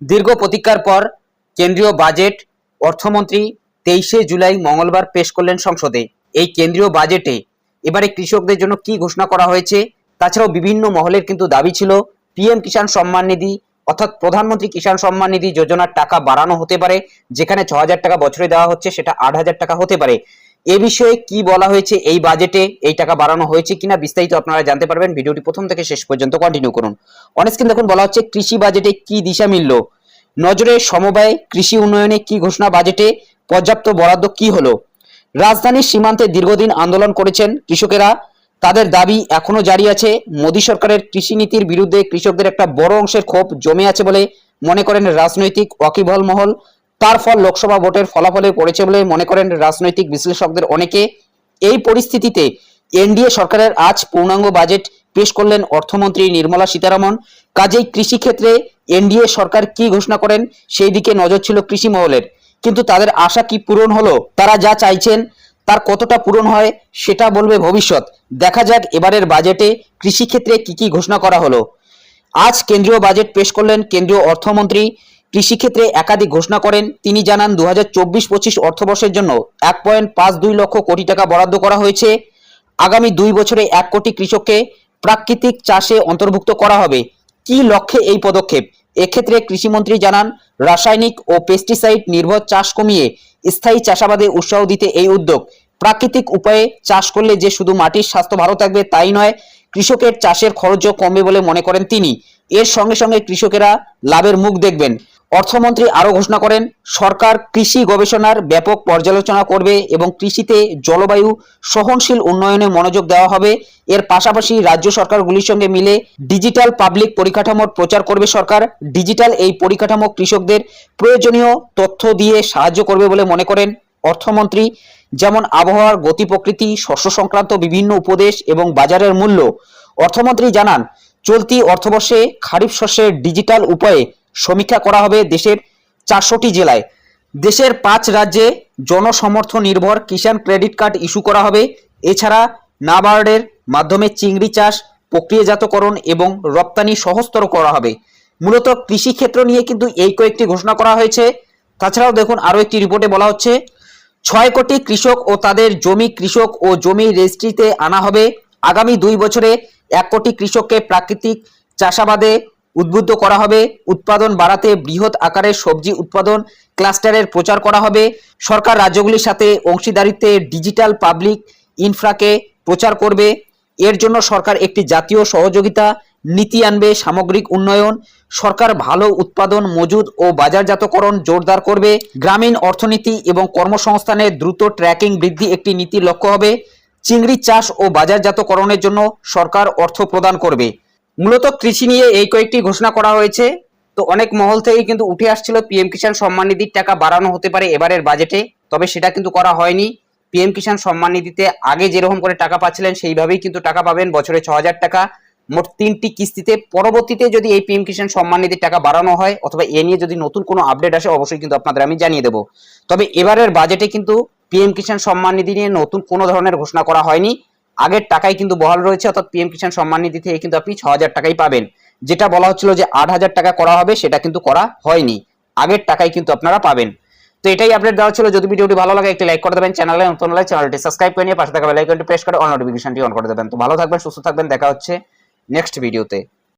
দীর্ঘ প্রতীক্ষার পর কেন্দ্রীয় বাজেট অর্থমন্ত্রী তেইশে জুলাই মঙ্গলবার পেশ করলেন সংসদে। এই কেন্দ্রীয় বাজেটে এবারে কৃষকদের জন্য কি ঘোষণা করা হয়েছে, তাছাড়াও বিভিন্ন মহলের কিন্তু দাবি ছিল, পিএম কিষাণ সম্মান নিধি অর্থাৎ প্রধানমন্ত্রী কিষাণ সম্মান নিধি যোজনার টাকা বাড়ানো হতে পারে, যেখানে ছ হাজার টাকা বছরে দেওয়া হচ্ছে সেটা আট হাজার টাকা হতে পারে। এ বিষয়ে কি বলা হয়েছে, এই বাজেটে এই টাকা বাড়ানো হয়েছে কিনা বিস্তারিত আপনারা জানতে পারবেন। ভিডিওটি প্রথম থেকে শেষ পর্যন্ত কন্টিনিউ করুন। অনেক স্ক্রিন দেখুন, বলা হচ্ছে কৃষি বাজেটে কি দিশা মিলল? নজরে সমবায়, কৃষি উন্নয়নে কি ঘোষণা বাজেটে পর্যাপ্ত বরাদ্দ কি হলো? রাজধানীর সীমান্তে দীর্ঘদিন আন্দোলন করেছেন কৃষকেরা। তাদের দাবি এখনও জারি আছে। মোদী সরকারের কৃষি নীতির বিরুদ্ধে কৃষকদের একটা বড় অংশের ক্ষোভ জমে আছে বলে মনে করেন রাজনৈতিক ওয়াকিবহল মহল। তার ফল লোকসভা ভোটের ফলাফলে পড়েছে বলে মনে করেন রাজনৈতিক বিশ্লেষকদের অনেকে। এই পরিস্থিতিতে এনডিএ সরকারের আজ পূর্ণাঙ্গ বাজেট পেশ করলেন অর্থমন্ত্রী নির্মলা সীতারামন। কাজেই কৃষি ক্ষেত্রে এনডিএ সরকার কি ঘোষণা করেন সেই দিকে নজর ছিল কৃষি মহলের। কিন্তু তাদের আশা কি পূরণ হলো? তারা যা চাইছেন তার কতটা পূরণ হয় সেটা বলবে ভবিষ্যৎ। দেখা যাক এবারের বাজেটে কৃষি ক্ষেত্রে কি কি ঘোষণা করা হলো। আজ কেন্দ্রীয় বাজেট পেশ করলেন কেন্দ্রীয় অর্থমন্ত্রী কৃষিক্ষেত্রে একাধিক ঘোষণা করেন। তিনি জানান দু হাজার চব্বিশ পঁচিশ অর্থবর্ষের জন্য এক পয়েন্ট পাঁচ দুই লক্ষ কোটি টাকা বরাদ্দ করা হয়েছে। আগামী দুই বছরে এক কোটি কৃষককে প্রাকৃতিক চাষে অন্তর্ভুক্ত করা হবে। কি লক্ষ্যে এই পদক্ষেপ? এক্ষেত্রে কৃষিমন্ত্রী জানান, রাসায়নিক ও পেস্টিসাইড নির্ভর চাষ কমিয়ে স্থায়ী চাষাবাদে উৎসাহ দিতে এই উদ্যোগ। প্রাকৃতিক উপায়ে চাষ করলে যে শুধু মাটির স্বাস্থ্য ভালো থাকবে তাই নয়, কৃষকের চাষের খরচও কমবে বলে মনে করেন তিনি। এর সঙ্গে সঙ্গে কৃষকেরা লাভের মুখ দেখবেন। অর্থমন্ত্রী আরও ঘোষণা করেন, সরকার কৃষি গবেষণার ব্যাপক পর্যালোচনা করবে এবং কৃষিতে জলবায়ু সহনশীল উন্নয়নে মনোযোগ দেওয়া হবে। এর পাশাপাশি রাজ্য সরকারগুলির সঙ্গে মিলে ডিজিটাল পাবলিক পরিকাঠামোর প্রচার করবে সরকার। ডিজিটাল এই পরিকাঠামো কৃষকদের প্রয়োজনীয় তথ্য দিয়ে সাহায্য করবে বলে মনে করেন অর্থমন্ত্রী। যেমন আবহাওয়ার গতি প্রকৃতি, শস্য সংক্রান্ত বিভিন্ন উপদেশ এবং বাজারের মূল্য। অর্থমন্ত্রী জানান, চলতি অর্থবর্ষে খারিফ শস্যের ডিজিটাল উপায়ে সমীক্ষা করা হবে দেশের চারশোটি জেলায়। দেশের পাঁচ রাজ্যে জনসমর্থন নির্ভর কিষাণ ক্রেডিট কার্ড ইস্যু করা হবে। এছাড়া নাবার্ডের মাধ্যমে চিংড়ি চাষ, প্রক্রিয়াজাতকরণ এবং রপ্তানি সহজতর করা হবে। মূলত কৃষি ক্ষেত্র নিয়ে কিন্তু এই কয়েকটি ঘোষণা করা হয়েছে। তাছাড়াও দেখুন আরও একটি রিপোর্টে বলা হচ্ছে, ছয় কোটি কৃষক ও তাদের জমি কৃষক ও জমি রেজিস্ট্রিতে আনা হবে। আগামী দুই বছরে এক কোটি কৃষককে প্রাকৃতিক চাষাবাদে উদ্বুদ্ধ করা হবে। উৎপাদন বাড়াতে বৃহৎ আকারের সবজি উৎপাদন ক্লাস্টারের প্রচার করা হবে। সরকার রাজ্যগুলির সাথে অংশীদারিত্বে ডিজিটাল পাবলিক ইনফ্রাকে প্রচার করবে। এর জন্য সরকার একটি জাতীয় সহযোগিতা নীতি আনবে। সামগ্রিক উন্নয়ন, সরকার ভালো উৎপাদন, মজুদ ও বাজারজাতকরণ জোরদার করবে। গ্রামীণ অর্থনীতি এবং কর্মসংস্থানের দ্রুত ট্র্যাকিং বৃদ্ধি একটি নীতির লক্ষ্য হবে। চিংড়ি চাষ ও বাজারজাতকরণের জন্য সরকার অর্থ প্রদান করবে। মূলত কৃষি নিয়ে এই কয়েকটি ঘোষণা করা হয়েছে। তো অনেক মহল থেকে কিন্তু উঠে আসছিল, পিএম কিষাণ সম্মান নিধির টাকা বাড়ানো হতে পারে এবারের বাজেটে, তবে সেটা কিন্তু করা হয়নি। পিএম কিষাণ সম্মান নিধিতে আগে যেরকম করে টাকা পাচ্ছিলেন, সেইভাবেই কিন্তু টাকা পাবেন বছরে ছ হাজার টাকা। মোট তিনটি কিস্তিতে পরবর্তীতে যদি এই পিএম কিষাণ সম্মান নিধির টাকা বাড়ানো হয়, অথবা এ নিয়ে যদি নতুন কোনো আপডেট আসে, অবশ্যই কিন্তু আপনাদের আমি জানিয়ে দেবো। তবে এবারের বাজেটে কিন্তু পিএম কিষাণ সম্মান নিধি নিয়ে নতুন কোনো ধরনের ঘোষণা করা হয়নি। আগের টাকাই কিন্তু বহাল রয়েছে, অর্থাৎ পিএম কিষাণ সম্মান নিধি থেকে কিন্তু আপনি ছ হাজার টাকাই পাবেন। যেটা বলা হচ্ছিল যে আট হাজার টাকা করা হবে, সেটা কিন্তু করা হয়নি। আগের টাকাই কিন্তু আপনারা পাবেন। তো এটাই আপডেট দেওয়া ছিল। যদি ভিডিওটি ভালো লাগে, একটি লাইক করে দেবেন। চ্যানেলে নতুন হলে চ্যানেলটি সাবস্ক্রাইব করে নিয়ে পাশে থাকা বেল আইকনটি প্রেস করে অল নোটিফিকেশনটি অন করে দেবেন। তো ভালো থাকবেন, সুস্থ থাকবেন। দেখা হচ্ছে নেক্সট ভিডিওতে